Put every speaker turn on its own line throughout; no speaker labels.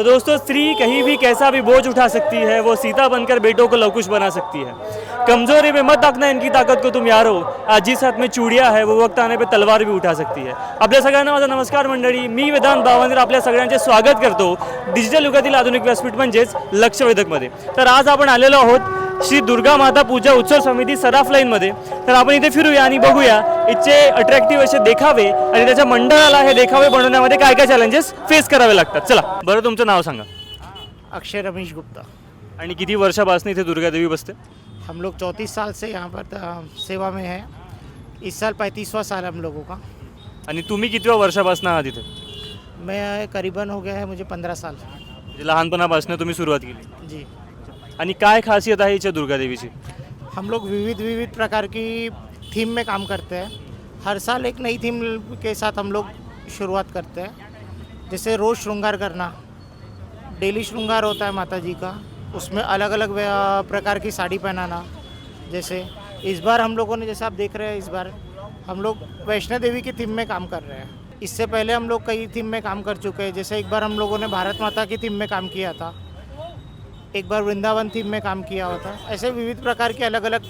तो दोस्तों स्त्री कहीं भी कैसा भी बोझ उठा सकती है वो सीता बनकर बेटों को लवकुश बना सकती है। कमजोरी में मत आखना इनकी ताकत को तुम यारो। आज जिस हात में चुडिया है वो वक्त आने पे तलवार भी उठा सकती है। आपल्या सगळ्यांना माझा नमस्कार मंडळी मी वेदांत बावंदर आपल्या सगळ्यांचे स्वागत करतो डिजिटल युगातील आधुनिक व्यासपीठ म्हणजेच लक्षवेधकमध्ये. तर आज आपण आलेलो आहोत श्री दुर्गा माता पूजा उत्सव समिती सराफ लाईनमध्ये तर आपण इथे फिरूया आणि बघूया इथचे अट्रॅक्टिव्ह असे देखावे आणि त्याच्या मंडळाला हे देखावे बनवण्यामध्ये काय काय चॅलेंजेस फेस करावे लागतात. चला बरं तुमचं नाव सांगा.
अक्षय रमेश गुप्ता.
आणि किती वर्षापासून इथे दुर्गा देवी बसते?
हम लोग चौंतीस साल से यहाँ पर सेवा में हैं। इस साल पैंतीसवां साल हम लोगों का।
आणि तुम्ही कितव्या वर्षापासून आहात इथे?
मैं करीबन हो गया है मुझे पंद्रह साल।
म्हणजे लहानपणापासून तुम्ही सुरुवात केली.
जी.
आणि काय खासियत इथे दुर्गा देवीची
हम लोग विविध विविध प्रकार की थीम में काम करते हैं। हर साल एक नई थीम के साथ हम लोग शुरुआत करते हैं। जैसे रोज़ श्रृंगार करना। डेली श्रृंगार होता है माता जी का। उसमें अलग अलग प्रकार की साड़ी पहनाना। जैसे इस बार हम लोगों ने, जैसे आप देख रहे हैं इस बार, हम लोग वैष्णो देवी की थीम में काम कर रहे हैं। इससे पहले हम लोग कई थीम में काम कर चुके हैं। जैसे एक बार हम लोगों ने भारत माता की थीम में काम किया था। एक बार वृंदावन थीम में काम किया होता था। ऐसे विविध प्रकार के अलग अलग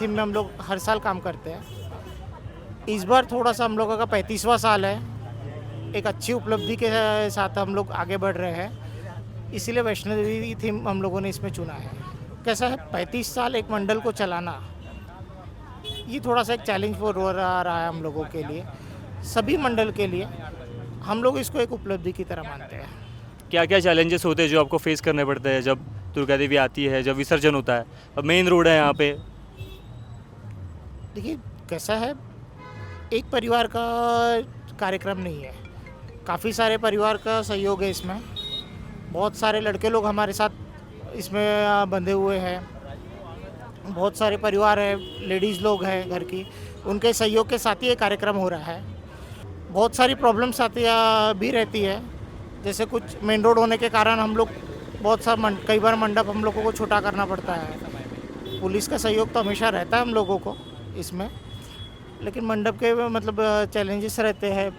थीम में हम लोग हर साल काम करते हैं। इस बार थोड़ा सा हम लोगों का पैंतीसवां साल है। एक अच्छी उपलब्धि के साथ हम लोग आगे बढ़ रहे हैं। इसीलिए वैष्णो देवी थीम हम लोगों ने इसमें चुना है। कैसा है? पैंतीस साल एक मंडल को चलाना। ये थोड़ा सा एक चैलेंज वो रो रहा है हम लोगों के लिए। सभी मंडल के लिए। हम लोग इसको एक उपलब्धि की तरह मानते हैं।
क्या क्या चैलेंजेस होते हैं जो आपको फेस करने पड़ते हैं जब दुर्गा देवी आती है, जब विसर्जन होता है। अब मेन रोड है यहाँ पे।
देखिए, कैसा है? एक परिवार का कार्यक्रम नहीं है। काफ़ी सारे परिवार का सहयोग है इसमें। बहुत सारे लड़के लोग हमारे साथ इसमें बंधे हुए हैं। बहुत सारे परिवार है लेडीज़ लोग हैं घर की। उनके सहयोग के साथ ही ये कार्यक्रम हो रहा है। बहुत सारी प्रॉब्लम्स आती भी रहती है। जैसे कुछ मेन रोड होने के कारण हम लोग बहुत सा मंड, कई बार मंडप हम लोगों को छोटा करना पड़ता है। पुलिस का सहयोग तो हमेशा रहता है हम लोगों को इसमें। लेकिन मंडप के मतलब चैलेंजेस रहते हैं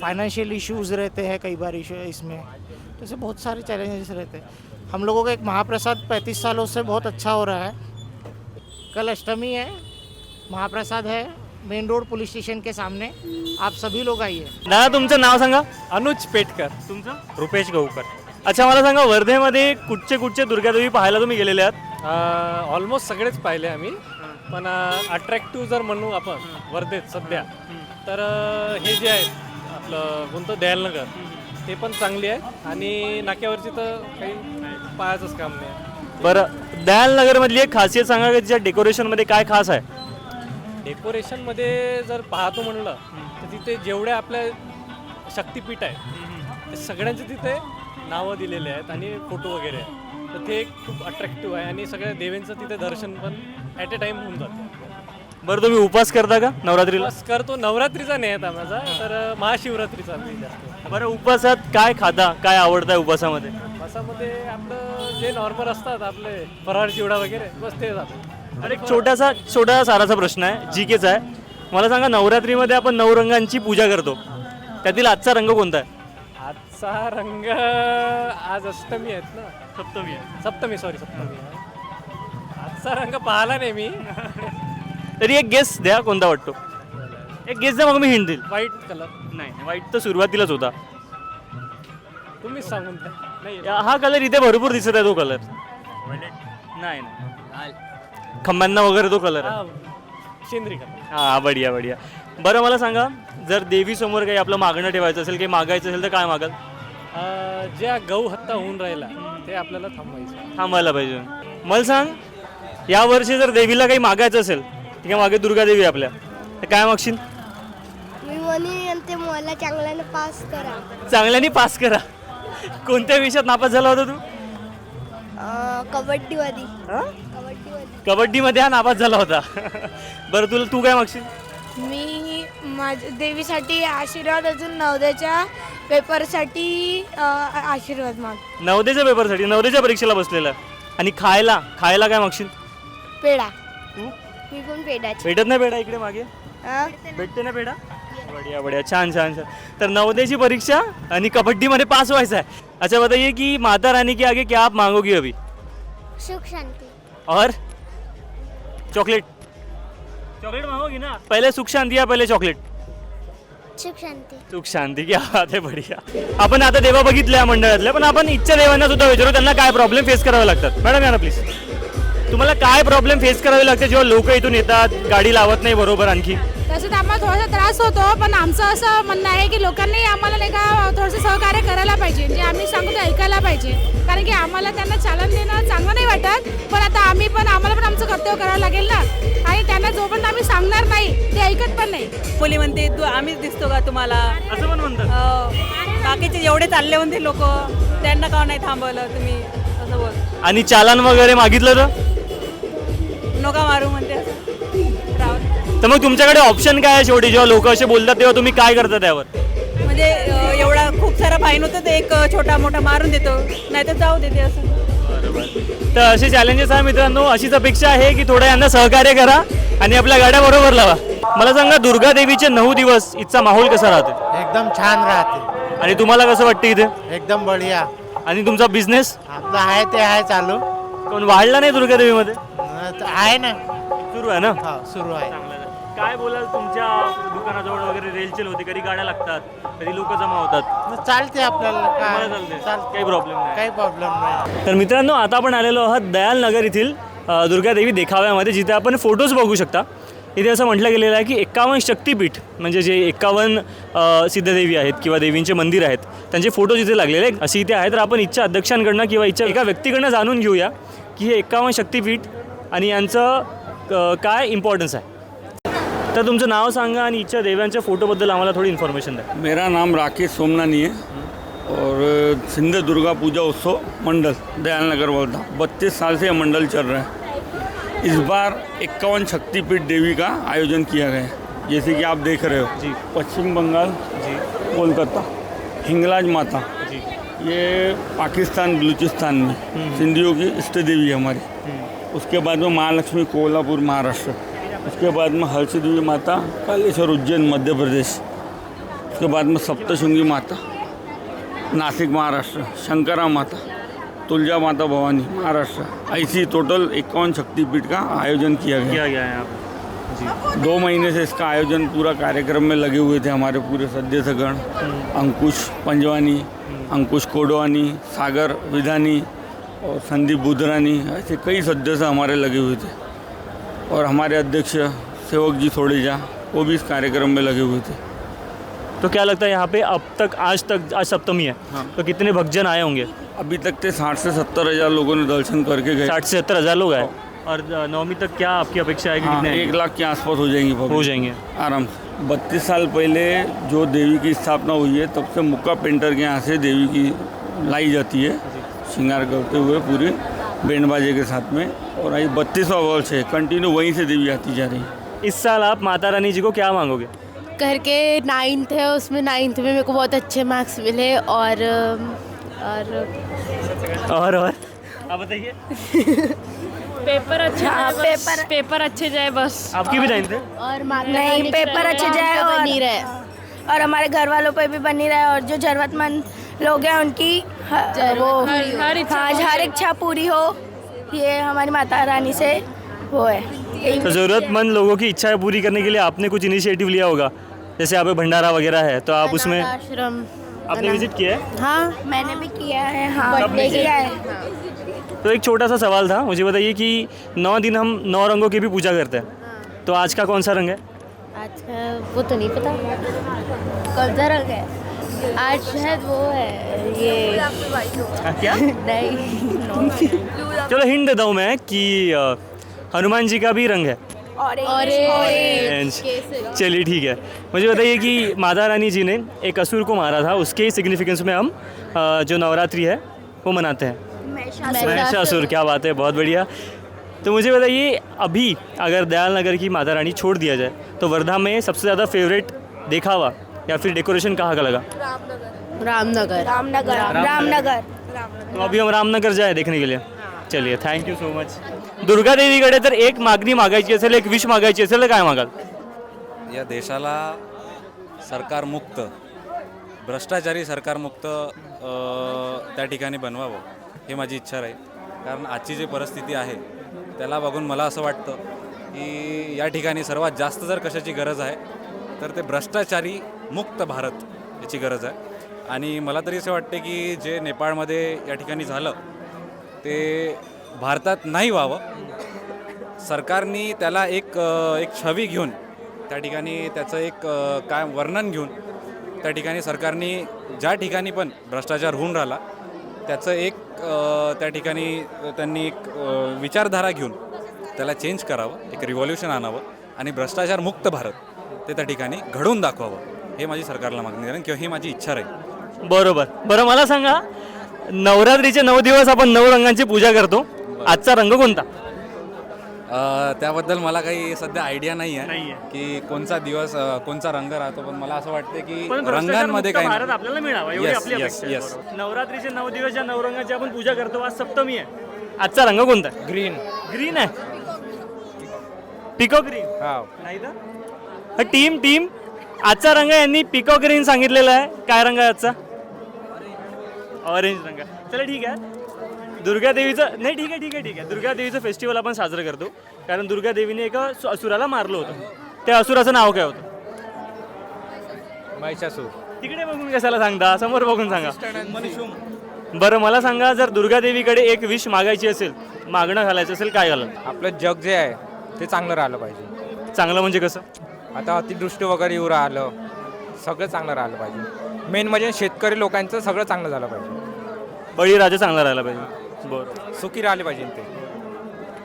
फाइनेंशियल इश्यूज़ रहते हैं कई बार इशू इसमें। तो ऐसे बहुत सारे चैलेंजेस रहते हैं। हम लोगों का एक महाप्रसाद पैंतीस सालों से बहुत अच्छा हो रहा है। कल अष्टमी है महाप्रसाद है मेन रोड पुलिस स्टेशन के सामने। आप सभी लोग आइए।
दादा तुमचं नाव सांगा?
अनुज पेटकर।
तुमचं?
रुपेश गहूकर।
अच्छा मला सांगा वर्धेमध्ये कुठचे कुठचे दुर्गा देवी पाहायला तुम्ही गेलेले आहात?
ऑलमोस्ट सगळेच पाहिले आम्ही. पण अट्रॅक्टिव्ह जर म्हणू आपण वर्धेत सध्या तर अ, हे जे आहे आपलं कोणतं दयालनगर ते पण चांगली आहे. आणि नाक्यावरची तर काही पाहायचंच काम नाही.
बरं दयालनगरमधली एक खासियत सांगा की तिच्या डेकोरेशनमध्ये काय खास आहे?
डेकोरेशनमध्ये जर पाहतो म्हणलं तर तिथे जेवढे आपल्या शक्तिपीठ आहे ते सगळ्यांचे तिथे नावं दिलेले आहेत आणि फोटो वगैरे आहेत. तर ते एक खूप अट्रॅक्टिव्ह आहे आणि सगळ्या देवींचं तिथे दर्शन पण ॲट अ टाईम होऊन जातं.
बरं तुम्ही उपास करता का नवरात्रीला?
उपवास करतो. नवरात्रीचा नाही आहे माझा तर महाशिवरात्रीचा मी जास्त.
बरं उपवासात काय खाता? काय आवडतं उपवासामध्ये
उपवासामध्ये आपलं जे नॉर्मल असतात आपले फराळ चिवडा वगैरे बस ते जातं.
आणि एक छोटासा छोटा साराचा प्रश्न आहे जी केचा आहे. मला सांगा नवरात्रीमध्ये आपण नऊ रंगांची पूजा करतो. त्यातील आजचा रंग कोणता आहे?
आजचा रंग आज अष्टमी आहेत ना.
सप्तमी आहे.
सप्तमी सॉरी सप्तमी आहे. आजचा रंग पाहिला नाही मी.
तरी एक गेस द्या कोणता वाटतो. एक गेस द्या मग मी हिंट देईल.
व्हाईट कलर
नाही वाईट तर सुरुवातीलाच होता.
तुम्हीच सांगून द्या. नाही.
या- हा कलर इथे भरपूर दिसत आहे तो कलर नाही नाही. खंबांना वगैरे तो कलर आहे.
हा शेंद्री कलर
हा बढिया बढिया. बरं मला सांगा जर देवी समोर काही आपलं मागणं ठेवायचं असेल काही मागायचं असेल तर काय मागाल?
अं, ज्या गहू हत्ता होऊन राहिला ते आपल्याला थांबवायचं
थांबायला पाहिजे. मला सांग या वर्षी जर देवीला काही मागायचं असेल ठीक आहे मागे दुर्गा देवी आपल्या तर काय मागशील?
मी म्हणेन ते मला चांगल्याने पास करा.
चांगल्याने पास करा. कोणत्या विषयात नापास झाला होता तू?
अं, कबड्डीमध्ये. कबड्डीमध्ये.
कबड्डीमध्ये हा नापास झाला होता. बरं तुला तू काय मागशील?
मी माझ्या देवीसाठी आशीर्वाद अजून नवद्याच्या पेपरसाठी आशीर्वाद माग.
नवदेच्या पेपरसाठी नवदेच्या परीक्षेला बसलेला. आणि खायला खायला काय मागशील?
पेढा.
मी पण पेडाची
भेटत नाही पेढा इकडे मागे?
हा?
भेटते ना पेढा? बढिया बढिया. छान छान छान. तर नवोदयची परीक्षा आणि कबड्डीमध्ये पास व्हायचं आहे. अच्छा बताइए कि माता रानी के आगे क्या आप मांगोगी अभी?
सुख शांति.
और? चॉकलेट. चॉकलेट मांगोगी ना? पहले सुख शांती या पहले चॉकलेट?
सुख शांती.
सुख शांती की बात आहे बढिया. आपण आता देवा बघितल्या मंडळातल्या पण आपण इच्छा देवांना सुद्धा विचारू त्यांना काय प्रॉब्लेम फेस करावे लागतात. मॅडम या प्लीज तुम्हाला काय प्रॉब्लेम फेस करावे लागते जेव्हा लोक इथून येतात गाडी लावत नाही बरोबर आणखी?
तसं तर आम्हाला थोडासा त्रास होतो पण आमचं असं म्हणणं आहे की लोकांनी आम्हाला नाही का थोडंसं सहकार्य करायला पाहिजे जे आम्ही सांगतो ते ऐकायला पाहिजे. कारण की आम्हाला त्यांना चालन देणं चांगलं नाही वाटत पण आता आम्ही पण आम्हाला पण आमचं कर्तव्य करावं लागेल ना? आणि त्यांना जोपर्यंत आम्ही सांगणार नाही ते ऐकत पण नाही.
पोली म्हणते तू आम्हीच दिसतो का तुम्हाला?
असं पण म्हणतात.
अं, बाकीचे एवढे चालले म्हणते लोक त्यांना का नाही थांबवलं तुम्ही? असं बोल
आणि चालन वगैरे मागितलं तर?
नका मारू म्हणते. असं
तर मग तुमच्याकडे ऑप्शन काय आहे शेवटी? जेव्हा लोक असे बोलतात तेव्हा तुम्ही काय करता त्यावर?
म्हणजे अं, एवढा खूप सारा फाईन होतं ते एक छोटा मोठा मारून देतो. नाही तर जाऊ देते असं.
तर असे चॅलेंजेस आहे मित्रांनो. अशीच अपेक्षा आहे की थोडं यांना सहकार्य करा आणि आपल्या गाड्या बरोबर लावा. मला सांगा दुर्गा देवीचे नऊ दिवस इथचा माहोल कसा राहते?
एकदम छान राहते.
आणि तुम्हाला कसं वाटतं इथे?
एकदम बढिया.
आणि तुमचा बिझनेस
आपलं आहे ते आहे चालू.
कोण वाढला नाही दुर्गा देवीमध्ये?
अं, आहे ना.
सुरू आहे ना?
हा सुरू आहे.
काय बोलाल तुमच्या दुकानाजवळ वगैरे रेलचेल होते कधी गाड्या लागतात कधी लोक जमा होतात?
मग चालते आपल्याला
तुम्हाला
काय?
चालते.
चालते.
काही प्रॉब्लेम नाही.
काही प्रॉब्लेम नाही.
तर मित्रांनो आता आपण आलेलो आहोत दयालनगर येथील अ, दुर्गादेवी देखाव्यामध्ये जिथे आपण फोटोज बघू शकता. इथे असं म्हटलं गेलेलं आहे की एक्कावन्न शक्तीपीठ म्हणजे जे एक्कावन्न अ, सिद्धदेवी आहेत किंवा देवींचे मंदिर आहेत त्यांचे फोटोज इथे लागलेले आहेत. अशी इथे आहे तर आपण इच्छा अध्यक्षांकडनं किंवा इच्छा एका व्यक्तीकडनं जाणून घेऊया की हे एक्कावन्न शक्तीपीठ आणि यांचं अ, काय इम्पॉर्टन्स आहे. तर तुमचं नाव सांगा आणि इच्छा देव्यांच्या फोटोबद्दल आम्हाला थोडी इन्फॉर्मेशन द्या.
मेरा नाम राकेश सोमनानी है और सिंध दुर्गा पूजा उत्सव मंडल दयालनगर वर्धा. बत्तीस साल से मंडल चल रहा है। इस बार इक्यावन शक्तिपीठ देवी का आयोजन किया गया है। जैसे कि आप देख रहे हो
जी।
पश्चिम बंगाल
जी।
कोलकाता हिंगलाज माता।
जी।
ये पाकिस्तान बलूचिस्तान में सिंधियों की इष्ट देवी है हमारी। उसके बाद में महालक्ष्मी कोल्हापुर महाराष्ट्र। उसके बाद में हर्षि देवी माता कालेश्वर उज्जैन मध्य प्रदेश। उसके बाद में सप्तशृंगी माता नासिक महाराष्ट्र शंकरा माता तुलजा माता भवानी महाराष्ट्र। ऐसी टोटल इक्यावन शक्तिपीठ का आयोजन किया गया।
किया गया है यहाँ पे।
दो महीने से इसका आयोजन पूरा कार्यक्रम में लगे हुए थे हमारे पूरे सदस्य गण अंकुश पंजवानी अंकुश कोडवानी सागर विधानी और संदीप बुधरानी ऐसे कई सदस्य हमारे लगे हुए थे। और हमारे अध्यक्ष सेवक जी थोड़ेजा वो भी इस कार्यक्रम में लगे हुए थे।
तो क्या लगता है यहाँ पे अब तक आज तक आज सप्तमी है?
हाँ।
तो कितने भक्तजन आए होंगे?
अभी तक के साठ से सत्तर हज़ार लोगों ने दर्शन करके गए।
साठ से सत्तर हज़ार लोग आए? और अ, नवमी तक क्या आपकी अपेक्षा है कि
हाँ,
कितने
एक लाख के आसपास हो जाएँगे
हो जाएँगे।
आराम से। बत्तीस साल पहले जो देवी की स्थापना हुई है तब से मुक्का पेंटर के यहाँ से देवी की लाई जाती है। श्रृंगार करते हुए पूरी बैंड बाजे के साथ में। और आज बत्तीसवा वर्ष है। कंटिन्यू वहीं से देवी आती जा रही है।
इस साल आप माता रानी जी को क्या मांगोगे?
घर के नाइन्थ है उसमें नाइन्थ में मेरे को बहुत अच्छे मार्क्स मिले और और
और और? आप बताइए।
पेपर अच्छे
हाँ,
बस,
पेपर-
पेपर अच्छे जाए बस।
आपकी भी नाइन्थ है?
और
नहीं पेपर अच्छे जाए और
बनी रहे
और हमारे घर वालों पर भी बनी रहे और जो जरूरतमंद लोग हैं उनकी ह- वो
हर- हर इच्छा
हाँ
पूरी
हर
हो।
हो ये हमारी माता रानी से वो है।
तो ज़रूरतमंद लोगों की इच्छाएँ पूरी करने के लिए आपने कुछ इनिशिएटिव लिया होगा? जैसे यहाँ पे भंडारा वगैरह है तो आप उसमें
आश्रम
आपने विज़िट किया है?
हाँ मैंने भी किया है हाँ
सबने किया
किया है।
तो एक छोटा सा सवाल था मुझे बताइए कि नौ दिन हम नौ रंगों की भी पूजा करते हैं। तो आज का कौन सा रंग है?
आज का वो तो नहीं पता। कौन सा रंग है? आज शायद वो है ये
क्या?
नहीं
चलो हिंट देता हूँ मैं कि हनुमान जी का भी रंग है। ऑरेंज चलिए ठीक है। मुझे बताइए कि माता रानी जी ने एक असुर को मारा था उसके सिग्निफिकेंस में हम जो नवरात्रि है वो मनाते हैं। महिषासुर क्या बात है बहुत बढ़िया। तो मुझे बताइए अभी अगर दयाल नगर की माता रानी छोड़ दिया जाए तो वर्धा में सबसे ज़्यादा फेवरेट देखा या फिर डेकोरेशन कहाँ का लगा?
रामनगर।
रामनगर। रामनगर।
तो अभी हम रामनगर जाए देखने के लिए। चलिए thank you so much Durga देवीकडे तर एक मागणी मागायची असेल एक विश मागायची असेल तर काय मागाल?
या देशाला सरकारमुक्त भ्रष्टाचारी सरकारमुक्त अ, त्या ठिकाणी बनवावं हे माझी इच्छा राहील. कारण आजची जी परिस्थिती आहे त्याला बघून मला असं वाटतं की या ठिकाणी सर्वात जास्त जर कशाची गरज आहे तर ते भ्रष्टाचारी मुक्त भारत याची गरज आहे. आणि मला तरी असं वाटते की जे नेपाळमध्ये या ठिकाणी झालं ते भारतात नाही व्हावं. सरकारनी त्याला एक एक छवी घेऊन त्या ठिकाणी त्याचं एक काय वर्णन घेऊन त्या ठिकाणी सरकारने ज्या ठिकाणी पण भ्रष्टाचार होऊन राहिला त्याचं एक त्या ठिकाणी त्यांनी एक विचारधारा घेऊन त्याला चेंज करावं एक रिव्हॉल्युशन आणावं आणि भ्रष्टाचार मुक्त भारत ते त्या ठिकाणी घडवून दाखवावं. हे माझी सरकारला मागणी आहे किंवा ही माझी इच्छा राहील.
बरोबर. बरं मला सांगा नवरात्रीचे नऊ दिवस आपण नऊ रंगांची पूजा करतो. आजचा रंग कोणता?
अ, त्याबद्दल मला काही सध्या आयडिया नाही आहे
नाहीये.
की कोणचा दिवस अ, कोणचा रंग राहतो पण मला असं वाटतं की
पण
रंगांमध्ये काही
भारत आपल्याला मिळावा एवढी
Yes,
आपली
yes,
अपेक्षा आहे.
yes.
बरोबर. नवरात्रीचे नऊ दिवस ज्या नवरंगाची आपण पूजा करतो आज सप्तमी आहे. आजचा रंग कोणता?
ग्रीन
ग्रीन आहे. पिको ग्रीन नाही तर? टीम टीम आजचा रंग यांनी पिको ग्रीन सांगितलेला आहे. काय रंग आहे आजचा? ऑरेंज रंग. चला ठीक आहे. दुर्गा देवीचं नाही ठीक आहे ठीक आहे ठीक आहे. दुर्गा देवीचं फेस्टिवल आपण साजरं करतो. कारण दुर्गा देवीने एका सु- असुराला मारलं होतं. त्या असुराचं नाव काय होतं?
महिषासूर.
तिकडे बघून कशाला सांगता? समोर बघून सांगा. बरं मला सांगा जर दुर्गा देवीकडे एक विश मागायची असेल मागणं घालायचं असेल काय घालाल
आपलं जग जे आहे ते चांगलं राहिलं पाहिजे.
चांगलं म्हणजे कसं?
आता अतिदृष्टी वगैरे येऊ राहिलं सगळं चांगलं राहिलं पाहिजे. मेन म्हणजे शेतकरी लोकांचं सगळं चांगलं झालं पाहिजे.
बळीराजा चांगला राहायला पाहिजे. बरं.
सुखी राहिले पाहिजे ते.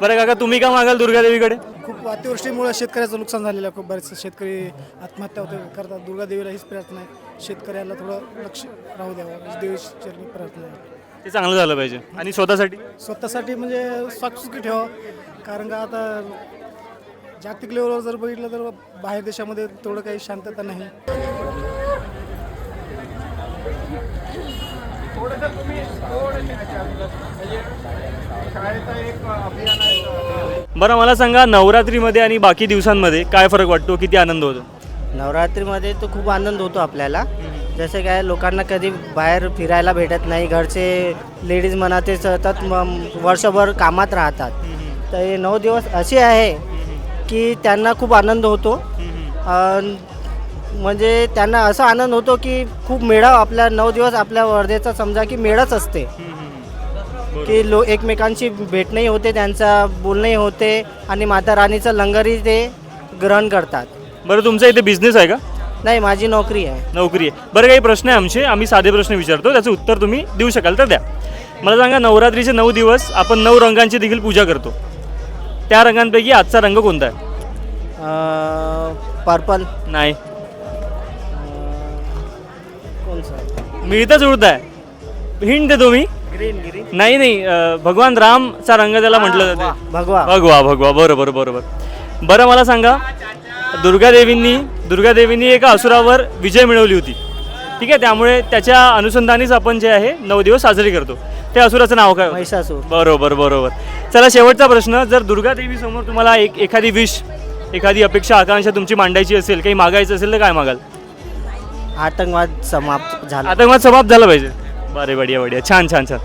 बरं काका तुम्ही का मागाल दुर्गा देवीकडे?
खूप अतिवृष्टीमुळे शेतकऱ्याचं नुकसान झालेलं आहे. खूप बरेचसे शेतकरी आत्महत्या होते करतात. दुर्गा देवीला हीच प्रार्थना आहे. शेतकऱ्याला थोडं लक्ष राहू द्यावं. देवीची प्रार्थना आहे.
ते चांगलं झालं पाहिजे. आणि स्वतःसाठी?
स्वतःसाठी म्हणजे साक्षी ठेवा कारण का आता जागतिक लेवलवर जर बघितलं तर बाहेर देशामध्ये तेवढं काही शांतता नाही.
बरं मला सांगा नवरात्रीमध्ये आणि बाकी दिवसांमध्ये काय फरक वाटतो? किती आनंद होतो?
नवरात्रीमध्ये तो खूप आनंद होतो आपल्याला. जसं काय लोकांना कधी बाहेर फिरायला भेटत नाही घरचे लेडीज म्हणा ते सतत म- वर्षभर कामात राहतात. तर हे नऊ दिवस असे आहे की त्यांना खूप आनंद होतो. अन म्हणजे त्यांना असा आनंद होतो की खूप मेळा आपल्या नऊ दिवस आपल्या वर्धेचा समजा की मेळाच असते. की लो एकमेकांशी भेटणंही होते त्यांचा बोलणंही होते आणि माता राणीचं लंगरही ते ग्रहण करतात.
बरं तुमचा इथे बिझनेस आहे का?
नाही माझी नोकरी आहे.
नोकरी आहे. बरं काही प्रश्न आहे आमचे. आम्ही साधे प्रश्न विचारतो. त्याचं उत्तर तुम्ही देऊ शकाल तर द्या. मला सांगा नवरात्रीचे नऊ दिवस आपण नऊ रंगांची देखील पूजा करतो. त्या रंगांपैकी आजचा रंग कोणता आहे?
पर्पल.
नाही.
कोणसा
मिळतं जुळत आहे. हिंट देतो मी
ग्रीन ग्रीन
नाही नाही अं, भगवान रामचा रंग त्याला म्हटलं जाते.
भगवा.
भगवा भगवा बरोबर बरोबर. बरं मला सांगा दुर्गा देवींनी दुर्गा देवींनी एका असुरावर विजय मिळवली होती. ठीक आहे त्यामुळे त्याच्या अनुसंधानीच आपण जे आहे नऊ दिवस साजरी करतो. त्या असुराचं नाव काय होतं?
महिषासूर.
बरोबर बरोबर. चला शेवटचा प्रश्न. जर दुर्गा देवी समोर तुम्हाला एक एखादी विश एखादी अपेक्षा आकांक्षा तुमची मांडायची असेल काही मागायचं असेल तर काय मागाल?
आतंकवाद समाप्त झाला.
आतंकवाद समाप्त झाला पाहिजे. बरे बढिया बढिया. छान छान छान.